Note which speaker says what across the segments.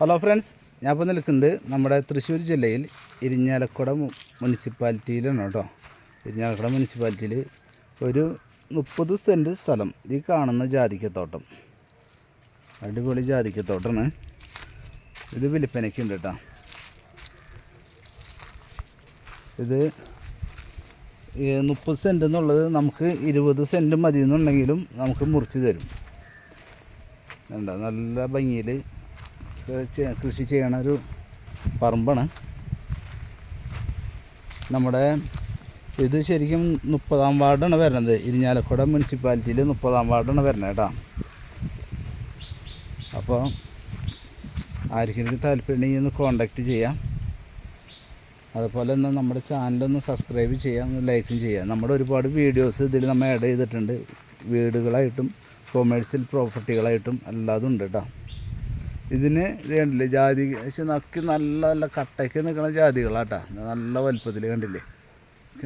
Speaker 1: Hello friends ഞാൻ ഇപ്പോൾ നിൽക്കുന്നത് നമ്മുടെ തൃശ്ശൂർ ജില്ലയിൽ ഇരിഞ്ഞാലക്കുട മുനിസിപ്പാലിറ്റിയിലാണ് കേട്ടോ. ഇരിഞ്ഞാലക്കുട മുനിസിപ്പാലിറ്റിയിൽ ഒരു മുപ്പത് സെന്റ് സ്ഥലം ഈ കാണുന്ന ജാതിക്കത്തോട്ടം. അടിപൊളി ജാതിക്കത്തോട്ടമാണ് ഇത് വിൽപ്പനയ്ക്കുണ്ട് കേട്ടോ. ഇത് മുപ്പത് സെന്റ് എന്നുള്ളത് നമുക്ക് ഇരുപത് സെന്റ് മതി എന്നുണ്ടെങ്കിലും നമുക്ക് മുറിച്ച് തരും. നല്ല ഭംഗിയിൽ കൃഷി ചെയ്യണ ഒരു പറമ്പാണ്. നമ്മുടെ ഇത് ശരിക്കും മുപ്പതാം വാർഡാണ് വരുന്നത് ഇരിഞ്ഞാലക്കുട മുനിസിപ്പാലിറ്റിയിൽ മുപ്പതാം വാർഡാണ് വരുന്നത് കേട്ടോ. അപ്പോൾ ആർക്കെങ്കിലും താല്പര്യമുണ്ടെങ്കിൽ ഒന്ന് കോണ്ടാക്റ്റ് ചെയ്യാം. അതുപോലെ തന്നെ നമ്മുടെ ചാനലൊന്ന് സബ്സ്ക്രൈബ് ചെയ്യാം ഒന്ന് ലൈക്കും ചെയ്യാം. നമ്മുടെ ഒരുപാട് വീഡിയോസ് ഇതിൽ നമ്മൾ ആഡ് ചെയ്തിട്ടുണ്ട്. വീടുകളായിട്ടും കൊമേഴ്സ്യൽ പ്രോപ്പർട്ടികളായിട്ടും എല്ലാതും ഉണ്ട് കേട്ടോ. ഇതിന് ഇത് കണ്ടില്ലേ? ജാതി പക്ഷെ നക്കി നല്ല നല്ല കട്ടയ്ക്ക് നിൽക്കുന്ന ജാതികളാട്ടാ. നല്ല വലുപ്പത്തിൽ കണ്ടില്ലേ?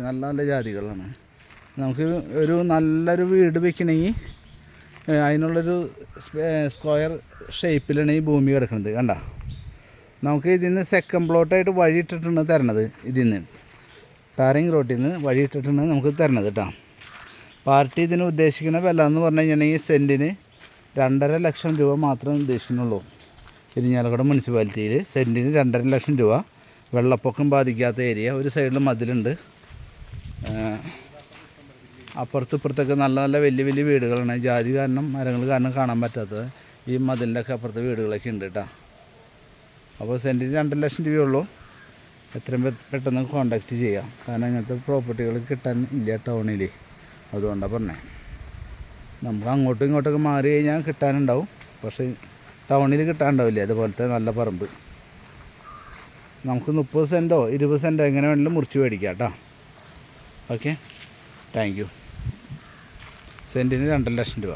Speaker 1: നല്ല നല്ല ജാതികളാണ്. നമുക്ക് ഒരു നല്ലൊരു വീട് വെക്കണമെങ്കിൽ അതിനുള്ളൊരു സ്ക്വയർ ഷേപ്പിലാണ് ഈ ഭൂമി കിടക്കുന്നത് കണ്ട? നമുക്ക് ഇതിൽ നിന്ന് സെക്കൻഡ് പ്ലോട്ടായിട്ട് വഴി ഇട്ടിട്ടാണ് തരണത് ഇതിൽ നിന്ന് ടാറിങ് റോട്ടിൽ നിന്ന് വഴി ഇട്ടിട്ടാണ് നമുക്ക് തരണത് കേട്ടോ പാർട്ടി ഇതിന് ഉദ്ദേശിക്കുന്ന വില എന്ന് പറഞ്ഞു കഴിഞ്ഞിട്ടുണ്ടെങ്കിൽ സെന്റിന് രണ്ടര ലക്ഷം രൂപ മാത്രമേ ഉദ്ദേശിക്കുന്നുള്ളൂ. ഇരിഞ്ഞാലക്കുട മുനിസിപ്പാലിറ്റിയിൽ സെന്റിന് രണ്ടര ലക്ഷം രൂപ. വെള്ളപ്പൊക്കം ബാധിക്കാത്ത ഏരിയ ഒരു സൈഡിൽ മതിലുണ്ട്. അപ്പുറത്ത് ഇപ്പുറത്തൊക്കെ നല്ല നല്ല വലിയ വലിയ വീടുകളാണ്. ജാതി കാരണം മരങ്ങൾ കാരണം കാണാൻ പറ്റാത്തത്. ഈ മതിലിന്റെയൊക്കെ അപ്പുറത്ത് വീടുകളൊക്കെ ഉണ്ട് കേട്ടോ. അപ്പോൾ സെന്റിന് രണ്ടര ലക്ഷം രൂപയുള്ളൂ. എത്രയും പെട്ടെന്ന് കോണ്ടാക്റ്റ് ചെയ്യാം. കാരണം ഇങ്ങനത്തെ പ്രോപ്പർട്ടികൾ കിട്ടാൻ ഇല്ല ടൗണിൽ അതുകൊണ്ടാണ് പറഞ്ഞത് നമുക്ക് അങ്ങോട്ടും ഇങ്ങോട്ടൊക്കെ മാറി കഴിഞ്ഞാൽ കിട്ടാനുണ്ടാവും. പക്ഷേ ടൗണിൽ കിട്ടാണ്ടാവില്ല? അതുപോലത്തെ നല്ല പറമ്പ്. നമുക്ക് മുപ്പത് സെന്റോ ഇരുപത് സെന്റോ എങ്ങനെ വേണമെങ്കിലും മുറിച്ച് മേടിക്കാം കേട്ടോ. ഓക്കെ? Thank you. സെന്റിന് രണ്ടര ലക്ഷം രൂപ.